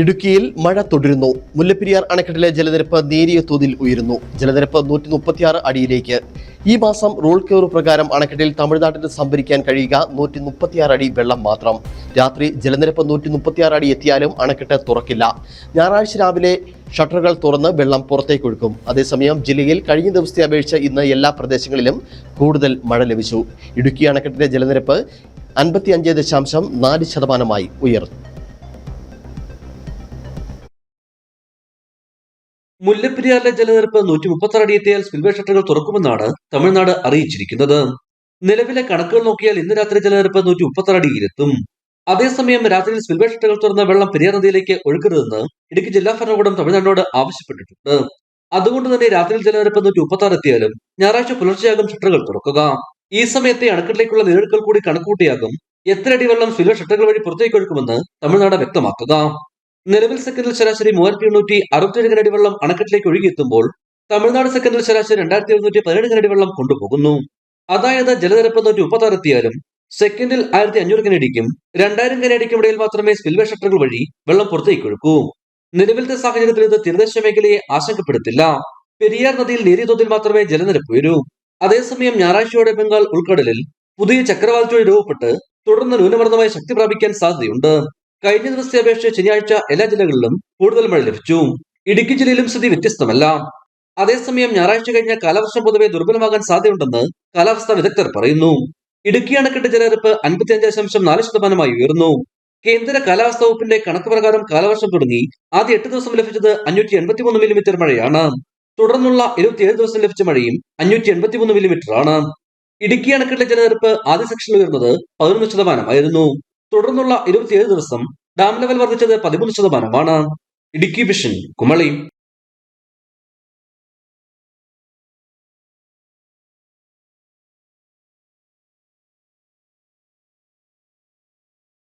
ഇടുക്കിയിൽ മഴ തുടരുന്നു. മുല്ലപ്പെരിയാർ അണക്കെട്ടിലെ ജലനിരപ്പ് നേരിയ തോതിൽ ഉയരുന്നു. ജലനിരപ്പ് നൂറ്റി മുപ്പത്തിയാറ് അടിയിലേക്ക്. ഈ മാസം റൂൾ കെയർ പ്രകാരം അണക്കെട്ടിൽ തമിഴ്നാട്ടിന് സംഭരിക്കാൻ കഴിയുക നൂറ്റി മുപ്പത്തിയാറ് അടി വെള്ളം മാത്രം. രാത്രി ജലനിരപ്പ് നൂറ്റി മുപ്പത്തിയാറ് അടി എത്തിയാലും അണക്കെട്ട് തുറക്കില്ല. ഞായറാഴ്ച രാവിലെ ഷട്ടറുകൾ തുറന്ന് വെള്ളം പുറത്തേക്കൊഴുക്കും അതേസമയം ജില്ലയിൽ കഴിഞ്ഞ ദിവസത്തെ അപേക്ഷിച്ച് ഇന്ന് എല്ലാ പ്രദേശങ്ങളിലും കൂടുതൽ മഴ ലഭിച്ചു. ഇടുക്കി അണക്കെട്ടിലെ ജലനിരപ്പ് അൻപത്തി അഞ്ച് ദശാംശം നാല് ശതമാനമായി ഉയർന്നു. മുല്ലപ്പെരിയാറിലെ ജലനിരപ്പ് നൂറ്റി മുപ്പത്തി എത്തിയാൽ സ്പിൽവേ ഷട്ടറുകൾ തുറക്കുമെന്നാണ് തമിഴ്നാട് അറിയിച്ചിരിക്കുന്നത്. നിലവിലെ കണക്കുകൾ നോക്കിയാൽ ഇന്ന് രാത്രി ജലനിരപ്പ് നൂറ്റി മുപ്പത്തി അടിയിലെത്തും അതേസമയം രാത്രിയിൽ സ്പിൽവേ ഷട്ടറുകൾ തുറന്ന വെള്ളം പെരിയാർ നദിയിലേക്ക് ഒഴുകരുതെന്ന് ഇടുക്കി ജില്ലാ ഭരണകൂടം തമിഴ്നാടിനോട് ആവശ്യപ്പെട്ടിട്ടുണ്ട്. അതുകൊണ്ട് തന്നെ രാത്രിയിൽ ജലനിരപ്പ് നൂറ്റി മുപ്പത്തി ആറ് എത്തിയാലും ഞായറാഴ്ച പുലർച്ചെയാകും ഷട്ടറുകൾ തുറക്കുക. ഈ സമയത്തെ അണക്കെട്ടിലേക്കുള്ള നിരക്കുകൾ കൂടി കണക്കൂട്ടിയാകും എത്ര അടി വെള്ളം സ്പിൽവേ ഷട്ടറുകൾ വഴി പുറത്തേക്ക് ഒഴുക്കുമെന്ന് തമിഴ്നാട് വ്യക്തമാക്കുക. നിലവിൽ സെക്കൻഡിൽ ശരാശരി മൂവായിരത്തി എണ്ണൂറ്റി അറുപത്തിയേഴ് കനടി വെള്ളം അണക്കെട്ടിലേക്ക് ഒഴുകിയെത്തുമ്പോൾ തമിഴ്നാട് സെക്കൻഡിൽ ശരാശരി രണ്ടായിരത്തി എഴുന്നൂറ്റി പതിനേഴ് കനടി വെള്ളം കൊണ്ടുപോകുന്നു. അതായത് ജലനിരപ്പ് നൂറ്റി മുപ്പത്തി ആറ് എത്തിയാലും സെക്കൻഡിൽ ആയിരത്തി അഞ്ഞൂറ് കനടിക്കും രണ്ടായിരം കനടിക്കും ഇടയിൽ മാത്രമേ സ്പിൽവേ ഷട്ടറുകൾ വഴി വെള്ളം പുറത്തേക്ക് ഒഴുക്കൂ. നിലവിലത്തെ സാഹചര്യത്തിൽ ഇത് തീരദേശ മേഖലയെ ആശങ്കപ്പെടുത്തില്ല. പെരിയാർ നദിയിൽ നേരിയ തോതിൽ മാത്രമേ ജലനിരപ്പ് ഉയരൂ. അതേസമയം ഞായറാഴ്ചയോടെ ബംഗാൾ ഉൾക്കടലിൽ പുതിയ ചക്രവാതത്തോടെ രൂപപ്പെട്ട് തുടർന്ന് ന്യൂനമർദ്ദമായി ശക്തി പ്രാപിക്കാൻ സാധ്യതയുണ്ട്. കഴിഞ്ഞ ദിവസത്തെ അപേക്ഷിച്ച് ശനിയാഴ്ച എല്ലാ ജില്ലകളിലും കൂടുതൽ മഴ ലഭിച്ചു. ഇടുക്കി ജില്ലയിലും സ്ഥിതി വ്യത്യസ്തമല്ല. അതേസമയം ഞായറാഴ്ച കഴിഞ്ഞ കാലവർഷം പൊതുവെ ദുർബലമാകാൻ സാധ്യതയുണ്ടെന്ന് കാലാവസ്ഥാ വിദഗ്ധർ പറയുന്നു. ഇടുക്കി അണക്കെട്ട് ജലനിരപ്പ് അൻപത്തിയഞ്ച് ദശാംശം നാല് ശതമാനമായി ഉയർന്നു. കേന്ദ്ര കാലാവസ്ഥാ വകുപ്പിന്റെ കണക്ക് പ്രകാരം കാലവർഷം തുടങ്ങി ആദ്യ എട്ട് ദിവസം ലഭിച്ചത് അഞ്ഞൂറ്റി എൺപത്തിമൂന്ന് മില്ലിമീറ്റർ മഴയാണ്. തുടർന്നുള്ള ഇരുപത്തിയേഴ് ദിവസം ലഭിച്ച മഴയും അഞ്ഞൂറ്റി എൺപത്തിമൂന്ന് മില്ലിമീറ്റർ ആണ് ഇടുക്കി അണക്കെട്ടിലെ ജലനിരപ്പ് ആദ്യ സെക്ഷനിൽ ഉയർന്നത് പതിനൊന്ന് ശതമാനമായിരുന്നു. തുടർന്നുള്ള ഇരുപത്തിയേഴ് ദിവസം ഡാം ലെവൽ വർദ്ധിച്ചത് പതിമൂന്ന് ശതമാനമാണ്. ഇടുക്കി വിഷൻ കുമളി.